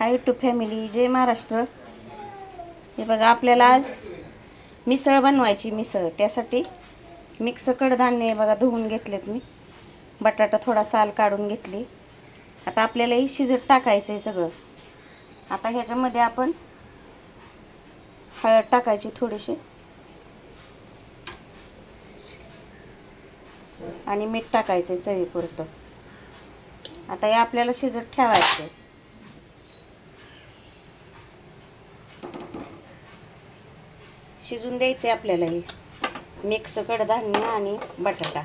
High to family जय महाराष्ट्र. हे बघा आपल्याला आज मिसळ बनवायची मिसळ. त्यासाठी मिक्स कडधान्य हे बघा धुवून घेतलेत मी. बटाटा थोडा साल काढून घेतली. आता आपल्याला हे शिजत टाकायचं आहे सगळं. आता ह्याच्यामध्ये आपण हळद टाकायची थोडीशी. आणि मीठ टाकायचं आहे चवीपुरतं. आता हे आपल्याला शिजत ठेवायचं आहे शिजून द्यायचं आहे आपल्याला हे. मिक्स कडधान्य आणि बटाटा.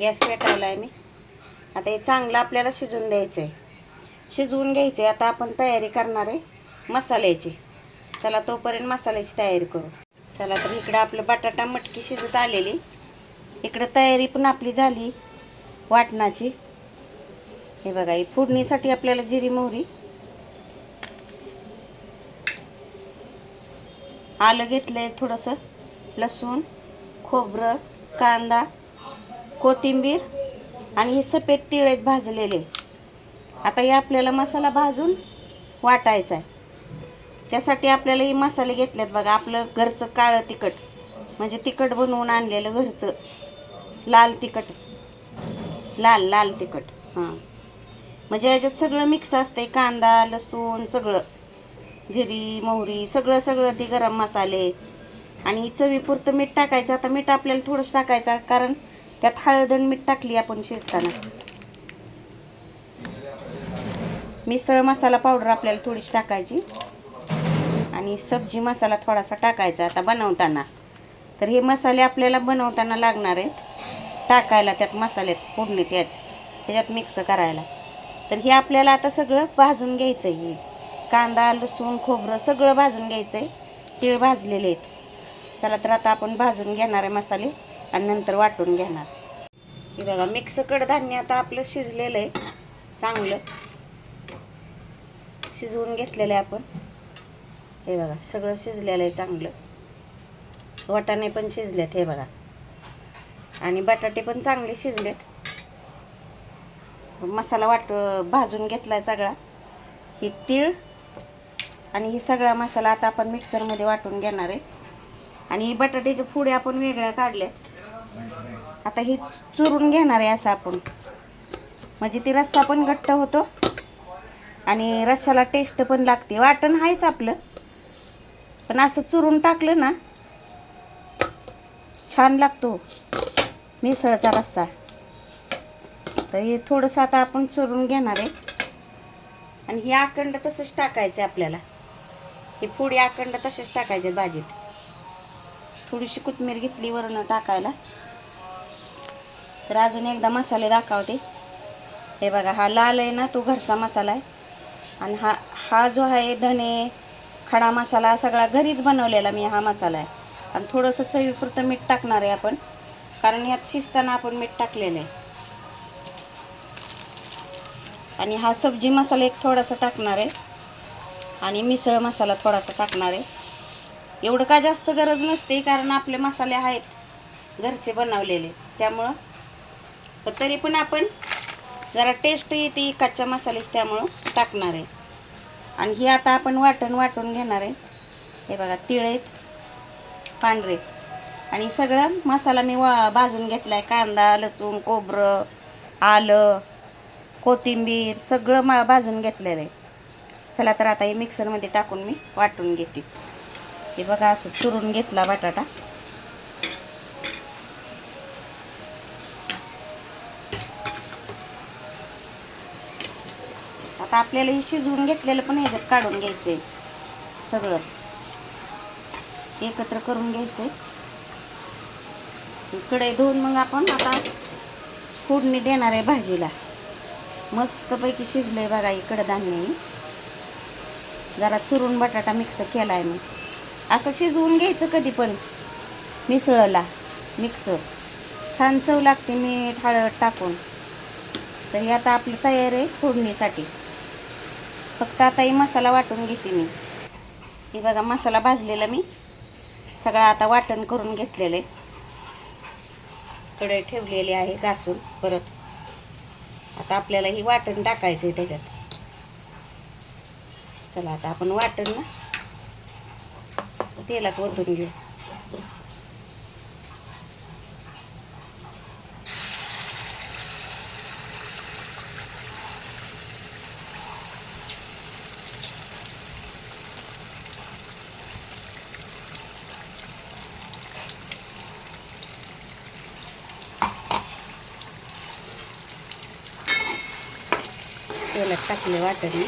गॅस पेटवला आहे मी. आता हे चांगलं आपल्याला शिजून द्यायचं आहे शिजवून घ्यायचे आता आपण तयारी करणार आहे मसाल्याची. चला तोपर्यंत मसाल्याची तयारी करू. चला तर इकडं आपलं बटाटा मटकी शिजत आलेली. इकडं तयारी पण आपली झाली. वाटणाची. हे बघा ही फोडणीसाठी आपल्याला जिरी मोहरी आलं घेतलंय थोडंसं. लसूण खोबरं कांदा कोथिंबीर आणि हे सफेद तिळ आहेत भाजलेले. आता हे आपल्याला मसाला भाजून वाटायचा आहे. त्यासाठी आपल्याला हे मसाले घेतलेत बघा आपलं घरचं काळं तिखट. म्हणजे तिखट बनवून आणलेलं घरचं. लाल तिखट. लाल लाल तिखट. हां. म्हणजे याच्यात सगळं मिक्स असतंय कांदा लसूण सगळं. जिरी मोहरी सगळं सगळं ते गरम मसाले. आणि चवीपुरतं मीठ टाकायचं. आता मीठ आपल्याला थोडंच टाकायचं कारण त्यात हळद आणि मीठ टाकली आपण शिजताना. मिसळ मसाला पावडर आपल्याला थोडीशी टाकायची. आणि सब्जी मसाला थोडासा टाकायचा आता बनवताना. तर हे मसाले आपल्याला बनवताना लागणार आहेत. टाकायला त्यात मसाल्यात फोडणे त्याच. त्याच्यात मिक्स करायला. तर हे आपल्याला आता सगळं भाजून घ्यायचं आहे. हे कांदा लसूण खोबरं सगळं भाजून घ्यायचं आहे तीळ भाजलेले आहेत. चला तर आता आपण भाजून घेणार आहे मसाले आणि नंतर वाटून घेणार. हे बघा मिक्स कडधान्य आता आपलं शिजलेलं आहे. चांगलं. शिजवून घेतलेलं आहे आपण. हे बघा सगळं शिजलेलं आहे चांगलं. वाटाणे पण शिजलेत हे बघा. आणि बटाटे पण चांगले शिजलेत. मसाला वाट भाजून घेतला आहे सगळा. ही तीळ आणि हे सगळा मसाला आता आपण मिक्सरमध्ये वाटून घेणार आहे. आणि ही बटाट्याचे फुडे आपण वेगळ्या काढल्या आता ही चुरून घेणार आहे असं आपण. म्हणजे ती रस्सा पण घट्ट होतो. आणि रस्साला टेस्ट पण लागते. वाटण आहेच आपलं. पण असं चुरून टाकलं ना छान लागतो मिसळचा रस्सा. तर हे थोडंसं आता आपण चुरून घेणार आहे. आणि हे अखंड तसंच टाकायचं आहे आपल्याला. हे पुढे अखंड तसेच टाकायचे भाजीत थोडीशी कोथिंबीर घेतली वरण टाकायला. तर अजून एकदा मसाले दाखवते. हे बघा हा लाल आहे ना तो घरचा मसाला आहे. आणि हा हा जो आहे धने खडा मसाला सगळा घरीच बनवलेला मी हा मसाला आहे. आणि थोडंसं चवीपुरतं मीठ टाकणार आहे आपण कारण ह्यात शिजताना आपण मीठ टाकलेलं आहे. आणि हा सब्जी मसाला एक थोडासा टाकणार आहे. आणि मिसळ मसाला थोडासा टाकणार आहे. एवढं का जास्त गरज नसते कारण आपले मसाले आहेत घरचे बनवलेले. त्यामुळं पण तरी पण आपण जरा टेस्ट येते कच्च्या मसाल्याची त्यामुळं टाकणार आहे. आणि ही आता आपण वाटण वाटून घेणार आहे. हे बघा तिळ आहेत पांढरे. आणि सगळं मसाला मी वा भाजून घेतला आहे कांदा लसूण कोबरं आलं कोथिंबीर सगळं मा भाजून घेतलेलं आहे. चला तर आता हे मिक्सरमध्ये टाकून मी वाटून घेते. हे बघा असं चुरून घेतला बटाटा. आता आपल्याला हे शिजवून घेतलेलं पण ह्याच्यात काढून घ्यायचं आहे सगळं. एकत्र करून घ्यायचं आहे कढई धुवून मग आपण आता फोडणी देणार आहे भाजीला. मस्तपैकी शिजलं आहे बघा ही कडधान्य. जरा चुरून बटाटा मिक्स केला आहे मी. असं शिजवून घ्यायचं कधी पण. मिसळला. मिक्स छान चव लागते मीठ हळद टाकून. तर ही आता आपली तयार आहे फोडणीसाठी. फक्त आता ही मसाला वाटून घेते मी. हे बघा मसाला भाजलेला मी. सगळा आता वाटण करून घेतलेलं आहे. कढई ठेवलेली आहे घासून परत. आता आपल्याला ही वाटण टाकायचं आहे त्याच्यात. चला आता आपण वाटण ना. तेलात ओतून घेऊ. तेलात टाकले वाटण.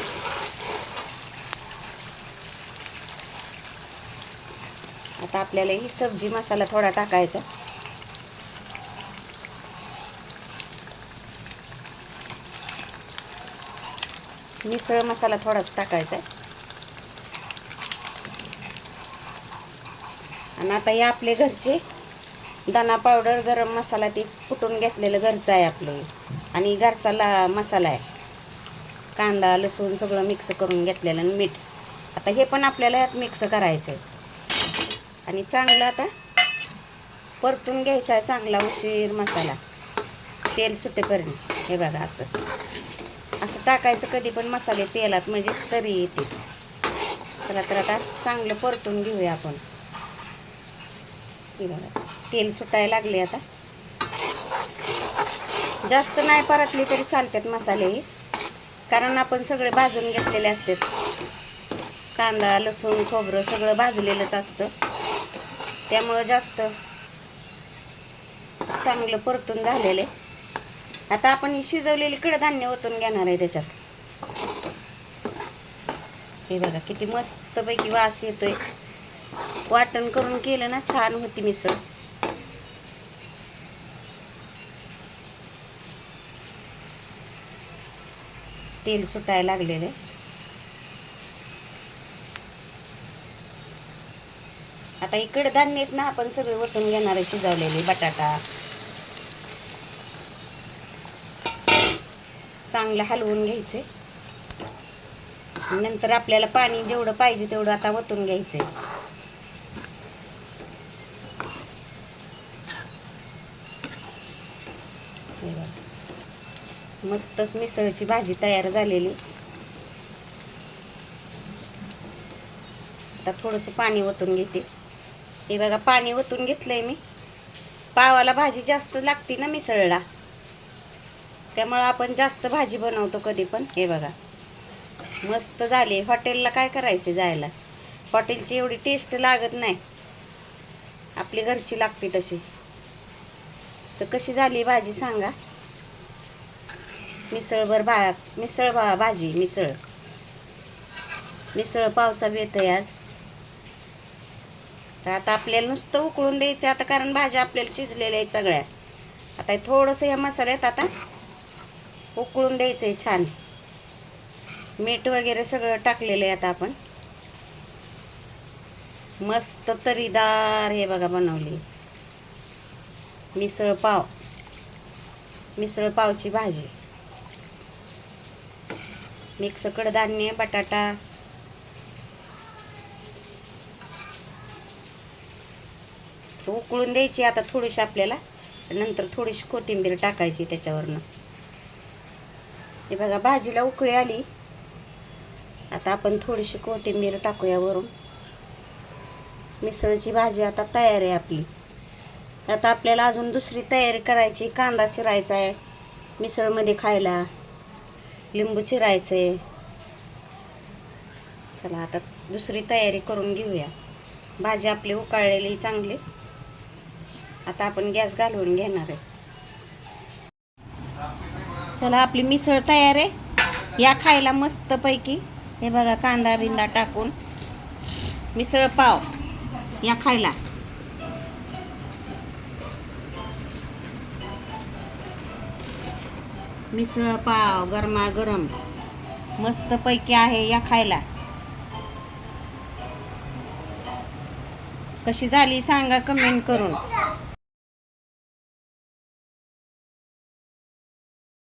आता आपल्याला ही सब्जी मसाला थोडा टाकायचा. मिसळ मसाला थोडासा टाकायचा. आणि आता हे आपले घरचे दाणा पावडर गरम मसाला ते कुटून घेतलेलं घरचं आहे आपलं. आणि घरचा ला मसाला आहे. कांदा लसूण सगळं मिक्स करून घेतलेलं आणि मीठ. आता हे पण आपल्याला यात मिक्स करायचं आहे आणि चांगलं आता परतून घ्यायचा आहे चांगला उशीर मसाला. तेल सुटेपर्यंत हे बघा असं. असं टाकायचं कधी पण मसाले तेलात म्हणजे तरी येते. चला तर आता चांगलं परतून घेऊया आपण. हे बघा. तेल सुटायला लागले आता. जास्त नाही परतली तरी चालतात मसाले. हे. कारण आपण सगळे भाजून घेतलेले असतात. कांदा लसूण खोबरं सगळं भाजलेलंच असतं. त्यामुळं जास्त चांगलं परतून झालेलं आहे. आता आपण ही शिजवलेली कडधान्य ओतून घेणार आहे त्याच्यात. हे बघा किती मस्तपैकी वास येतोय. वाटण करून केलं ना छान होती मिसळ. तेल सुटायला लागलेलं आहे. आता इकडे धान्य आहेत ना आपण सगळे वतून घेणार आहे शिजवलेले बटाटा. चांगलं हलवून घ्यायचे. नंतर आपल्याला पाणी जेवढं पाहिजे तेवढं आता वतून घ्यायचंय मस्तच मिसळची भाजी तयार झालेली. आता थोडंसं पाणी ओतून घेते. हे बघा पाणी ओतून घेतलंय मी. पावाला भाजी जास्त लागते ना मिसळला. त्यामुळं आपण जास्त भाजी बनवतो कधी पण. हे बघा मस्त झाली. हॉटेलला काय करायचे जायला? हॉटेलची एवढी टेस्ट लागत नाही. आपली घरची लागते तशी. तर कशी झाली भाजी सांगा? मिसळभर भा मिसळ भा भाजी मिसळ. मिसळ पावचा बेत आहे आज. तर आता आपल्याला नुसतं उकळून द्यायचं आता कारण भाज्या आपल्याला शिजलेल्या आहेत सगळ्या. आता हे थोडंसं या मसाल्यात आता उकळून द्यायचं आहे छान. मीठ वगैरे सगळं टाकलेलं आहे आता आपण. मस्त तरीदार हे बघा बनवली. मिसळ पाव. मिसळ पावची भाजी. मिक्स कडधान्य बटाटा उकळून द्यायची आता थोडीशी आपल्याला. नंतर थोडीशी कोथिंबीर टाकायची त्याच्यावरनं. हे बघा भाजीला उकळी आली. आता आपण थोडीशी कोथिंबीर टाकूया वरून. मिसळची भाजी आता तयार आहे आपली. आता आपल्याला अजून दुसरी तयारी करायची. कांदा चिरायचा आहे मिसळमध्ये खायला. लिंबू चिरायचं आहे चला आता दुसरी तयारी करून घेऊया. भाजी आपली उकाळलेली चांगली. आता आपण गॅस घालवून घेणार आहे. चला आपली मिसळ तयार आहे. या खायला मस्तपैकी. हे बघा कांदा बिंदा टाकून. मिसळ पाव या खायला. मिसळ पाव गरमा गरम मस्तपैकी आहे या खायला. कशी झाली सांगा कमेंट करून.